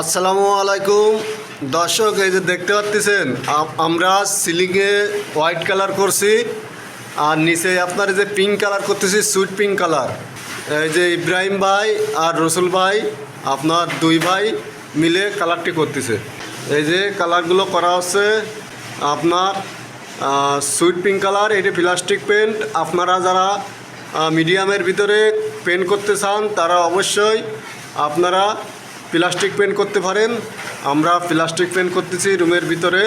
আসসালামু আলাইকুম। দর্শক, এই যে দেখতে পাচ্ছেন আমরা সিলিংয়ে হোয়াইট কালার করছি, আর নিচে আপনার যে পিঙ্ক কালার করতেছি সুইট পিঙ্ক কালার। এই যে ইব্রাহিম ভাই আর রসুল ভাই, আপনার দুই ভাই মিলে কালারটি করতেছে। এই যে কালারগুলো করা হচ্ছে, আপনার সুইট পিঙ্ক কালার, এটি প্লাস্টিক পেন্ট আপনারা যারা মিডিয়ামের ভিতরে পেন্ট করতে চান, তারা অবশ্যই আপনারা প্লাস্টিক পেন্ট করতে পারেন। আমরা প্লাস্টিক পেন্ট করতেছি রুমের ভিতরে।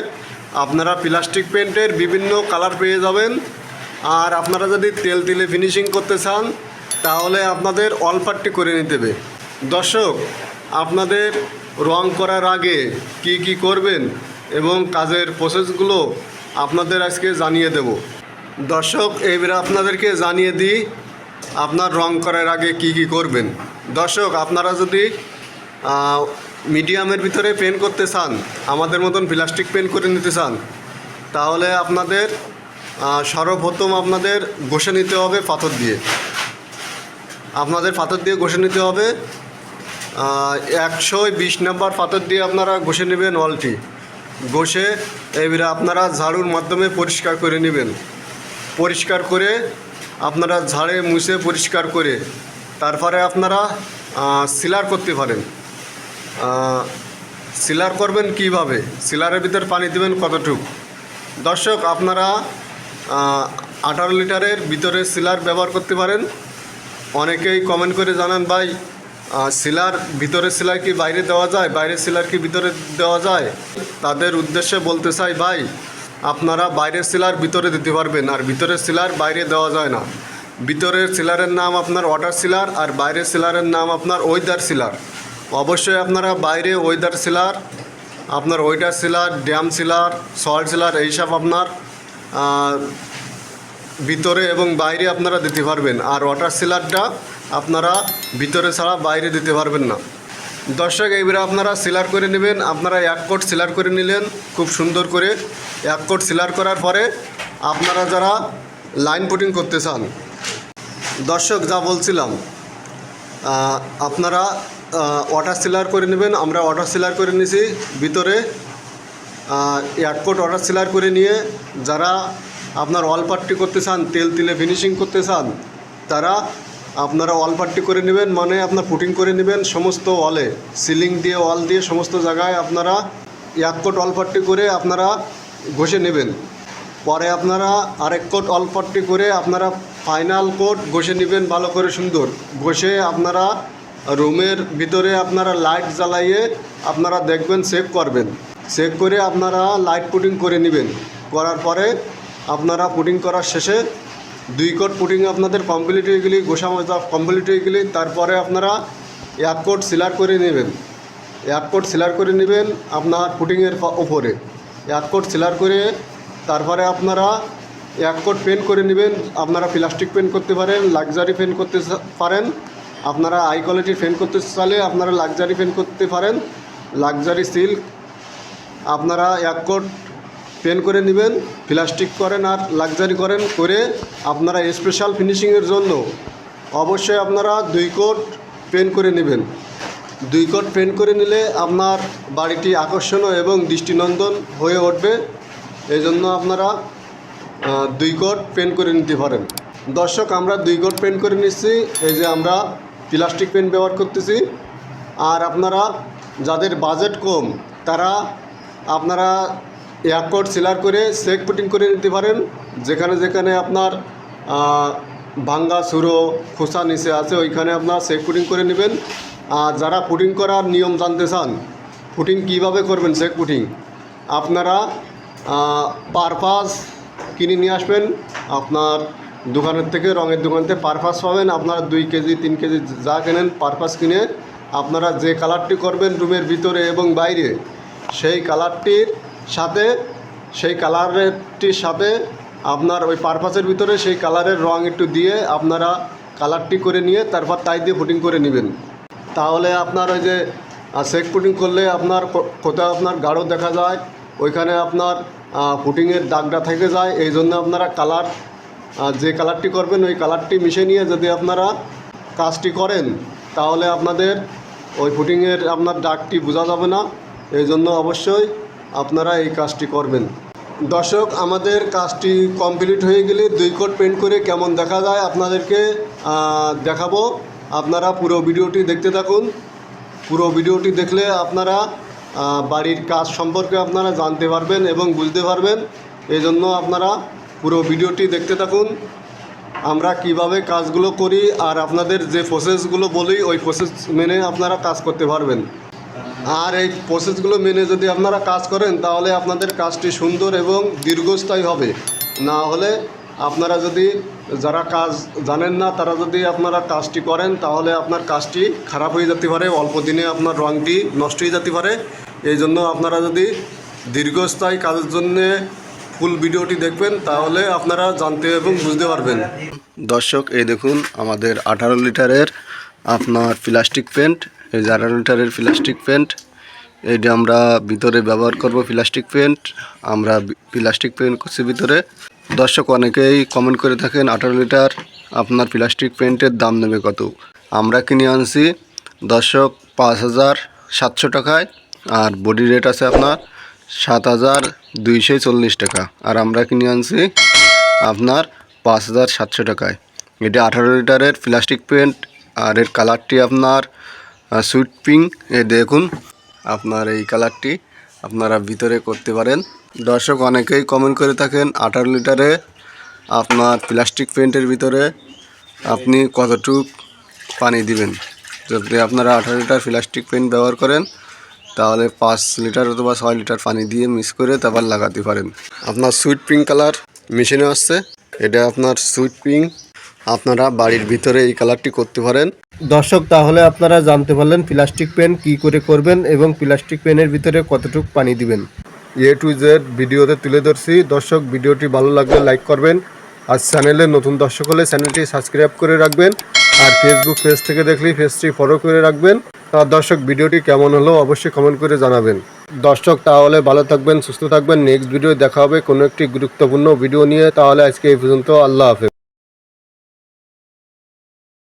আপনারা প্লাস্টিক পেন্টের বিভিন্ন কালার পেয়ে যাবেন। আর আপনারা যদি তেল তেলে ফিনিশিং করতে চান, তাহলে আপনাদের অল্পারটি করে নিতে হবে। দর্শক, আপনাদের রং করার আগে কি কি করবেন এবং কাজের প্রসেসগুলো আপনাদের আজকে জানিয়ে দেব। দর্শক, এবারে আপনাদেরকে জানিয়ে দিই, আপনার রং করার আগে কি কি করবেন। দর্শক, আপনারা যদি মিডিয়ামের ভিতরে পেন করতে চান, আমাদের মতন প্লাস্টিক পেন করে নিতে চান, তাহলে আপনাদের সর্বপ্রথম আপনাদের ঘষে নিতে হবে পাথর দিয়ে। আপনাদের পাথর দিয়ে ঘষে নিতে হবে একশো বিশ নাম্বার পাথর দিয়ে আপনারা ঘষে নেবেন ওয়ালটি। ঘষে এবারে আপনারা ঝাড়ুর মাধ্যমে পরিষ্কার করে নেবেন। পরিষ্কার করে আপনারা ঝাড়ে মুছে পরিষ্কার করে তারপরে আপনারা সিলার করতে পারেন। সিলার করবেন কীভাবে? সিলারের ভিতর পানি দেবেন কতটুক? দর্শক, আপনারা আঠারো লিটারের ভিতরে সিলার ব্যবহার করতে পারেন। অনেকেই কমেন্ট করে জানান, ভাই সিলার ভিতরে সিলার কি বাইরে দেওয়া যায়? বাইরে সিলার কি ভিতরে দেওয়া যায়? তাদের উদ্দেশ্যে বলতে চাই, ভাই, আপনারা বাইরের সিলার ভিতরে দিতে পারবেন, আর ভিতরের সিলার বাইরে দেওয়া যায় না। ভিতরের সিলারের নাম আপনার ওয়াটার সিলার আর বাইরের সিলারের নাম আপনার ওয়েদার সিলার অবশ্যই আপনারা বাইরে ওয়েদার সিলার আপনার water sealer damp sealer salt sealer এইসব আপনার ভিতরে এবং বাইরে আপনারা দিতে পারবেন। আর ওয়াটার সিলারটা আপনারা ভিতরে ছাড়া বাইরে দিতে পারবেন না। দর্শক, এইবারে আপনারা সিলার করে নেবেন। আপনারা এক কোট সিলার করে নিলেন, খুব সুন্দর করে। এক কোট সিলার করার পরে আপনারা যারা লাইন পুটিং করতে চান, দর্শক, যা বলছিলাম আপনারা ওয়াটার সিলার করে নেবেন। আমরা ওয়াটার সিলার করে নিয়েছি ভিতরে কোট অর্ডার সেলার করে নিয়ে যারা আপনার অল করতে চান, তেল তিলে ফিনিশিং করতে চান, তারা আপনারা অল করে নেবেন। মানে আপনার পুটিং করে নেবেন সমস্ত ওয়ালে সিলিং দিয়ে ওয়াল দিয়ে সমস্ত জায়গায় আপনারা এক কোট অল করে আপনারা ঘষে নেবেন। পরে আপনারা আরেক কোট অল করে আপনারা ফাইনাল কোট ঘষে নেবেন ভালো করে সুন্দর। ঘষে আপনারা রুমের ভিতরে আপনারা লাইট জ্বালাইয়ে আপনারা দেখবেন সেভ করবেন। সেভ করে আপনারা লাইট পুটিং করে নেবেন। করার পরে আপনারা পুটিং করার শেষে দুই কোট পুটিং আপনাদের কমপ্লিট হয়ে গেলে গোসা মজা কমপ্লিট হয়ে গেলে, তারপরে আপনারা এক কোট সিলার করে নেবেন। এক কোট সিলার করে নেবেন আপনার পুটিংয়ের ওপরে এক কোট সিলার করে তারপরে আপনারা এক কোট পেন করে নেবেন। আপনারা প্লাস্টিক পেন করতে পারেন লাক্সারি পেন করতে পারেন। আপনারা হাই কোয়ালিটির পেন করতে চাইলে আপনারা লাক্সারি পেন করতে পারেন। লাক্সারি সিল্ক আপনারা এক কোট পেন করে নেবেন প্লাস্টিক করেন আর লাক্সারি করেন করে আপনারা স্পেশাল ফিনিশিংয়ের জন্য অবশ্যই আপনারা দুই কোট পেন করে নেবেন। দুই কোট পেন করে নিলে আপনার বাড়িটি আকর্ষণীয় এবং দৃষ্টিনন্দন হয়ে উঠবে। এই জন্য আপনারা দুই কোট পেন করে নিতে পারেন। দর্শক, আমরা দুই কোট পেন করে নিচ্ছি। এই যে আমরা প্লাস্টিক পেন ব্যবহার করতেছি। আর আপনারা যাদের বাজেট কম, তারা আপনারা কোট সিলার করে সেক পুটিং করে নিতে পারেন। যেখানে যেখানে আপনার ভাঙ্গা সুরো খোসা নিচে আছে, ওইখানে আপনার সেক পুটিং করে নেবেন। আর যারা পুটিং করার নিয়ম জানতে চান, পুটিং কীভাবে করবেন সেক পুটিং, আপনারা পারপাস কিনে নিয়ে আসবেন। আপনার দোকানের থেকে রঙের দোকান থেকে পারপাস পাবেন। আপনারা দুই কেজি, তিন কেজি যা কেনেন পারপাস কিনে আপনারা যে কালারটি করবেন রুমের ভিতরে এবং বাইরে, সেই কালারটির সাথে, সেই কালারটির সাথে আপনার ওই পারপাসের ভিতরে সেই কালারের রং একটু দিয়ে আপনারা কালারটি করে নিয়ে তারপর তাই দিয়ে ফুটিং করে নেবেন। তাহলে আপনার ওই যে সেক পুটিং করলে আপনার কোথাও আপনার গাঢ় দেখা যায়, ওইখানে আপনার ফুটিংয়ের দাগটা থেকে যায়, এই জন্য আপনারা কালার যে কালারটি করবেন, ওই কালারটি মিশে নিয়ে যদি আপনারা কাজটি করেন, তাহলে আপনাদের ওই ফুটিংয়ের আপনার ডাকটি বোঝা যাবে না। এই জন্য অবশ্যই আপনারা এই কাজটি করবেন। দর্শক, আমাদের কাজটি কমপ্লিট হয়ে গেলে দুই কোট পেন্ট করে কেমন দেখা যায় আপনাদেরকে দেখাবো। আপনারা পুরো ভিডিওটি দেখতে থাকুন। পুরো ভিডিওটি দেখলে আপনারা বাড়ির কাজ সম্পর্কে আপনারা জানতে পারবেন এবং বুঝতে পারবেন। এই জন্য আপনারা পুরো ভিডিওটি দেখতে থাকুন। আমরা কীভাবে কাজগুলো করি আর আপনাদের যে প্রসেসগুলো বলি, ওই প্রসেস মেনে আপনারা কাজ করতে পারবেন। আর এই প্রসেসগুলো মেনে যদি আপনারা কাজ করেন, তাহলে আপনাদের কাজটি সুন্দর এবং দীর্ঘস্থায়ী হবে। না হলে আপনারা যদি, যারা কাজ জানেন না, তারা যদি আপনারা কাজটি করেন, তাহলে আপনার কাজটি খারাপ হয়ে যেতে পারে, অল্প দিনে আপনার রঙটি নষ্ট হয়ে যেতে পারে। এই জন্য আপনারা যদি দীর্ঘস্থায়ী কাজের জন্যে ফুল ভিডিওটি দেখবেন, তাহলে আপনারা জানতে এবং বুঝতে পারবেন। দর্শক, এই দেখুন আমাদের আঠারো লিটারের আপনার প্লাস্টিক পেন্ট। এই যে আঠারো লিটারের প্লাস্টিক পেন্ট, এইটা আমরা ভিতরে ব্যবহার করব প্লাস্টিক পেন্ট। আমরা প্লাস্টিক পেন্ট করছি ভিতরে। দর্শক, অনেকেই কমেন্ট করে থাকেন, আঠারো লিটার আপনার প্লাস্টিক পেন্টের দাম নেবে কত? আমরা কিনে আনছি, দর্শক, পাঁচ হাজার সাতশো টাকায়। আর বডি রেট আছে আপনার সাত হাজার দুইশো চল্লিশ টাকা। আর আমরা কিনে আনছি আপনার পাঁচ হাজার সাতশো টাকায়। এটা আঠারো লিটারের প্লাস্টিক পেন্ট, আর এর কালারটি আপনার সুইট পিঙ্ক। এ দেখুন, আপনার এই কালারটি আপনারা ভিতরে করতে পারেন। দর্শক, অনেকেই কমেন্ট করে থাকেন আঠারো লিটারে আপনার প্লাস্টিক পেন্টের ভিতরে আপনি কতটুক পানি দিবেন। যদি আপনারা আঠারো লিটার প্লাস্টিক পেন্ট ব্যবহার করেন তাহলে পাঁচ লিটার অথবা ছয় লিটার পানি দিয়ে মিক্স করে তারপর লাগাতে পারেন। আপনার সুইট পিঙ্ক কালার মেশিনে আসছে। এটা আপনার সুইট পিঙ্ক আপনারা বাড়ির ভিতরে এই কালারটি করতে পারেন। দর্শক, তাহলে আপনারা জানতে পারলেন প্লাস্টিক পেন কি করে করবেন এবং প্লাস্টিক পেনের ভিতরে কতটুকু পানি দিবেন। এ টু জেড ভিডিওতে তুলে ধরছি। দর্শক, ভিডিওটি ভালো লাগলে লাইক করবেন। আর চ্যানেলে নতুন দর্শক হলে চ্যানেলটি সাবস্ক্রাইব করে রাখবেন। আর ফেসবুক পেজ থেকে দেখলেই পেজটি ফলো করে রাখবেন। আর দর্শক, ভিডিওটি কেমন হলো অবশ্যই কমেন্ট করে জানাবেন। দর্শক, তাহলে ভালো থাকবেন, সুস্থ থাকবেন। নেক্সট ভিডিও দেখা হবে কোনো একটি গুরুত্বপূর্ণ ভিডিও নিয়ে। তাহলে আজকে এই পর্যন্ত, আল্লাহ হাফেজ।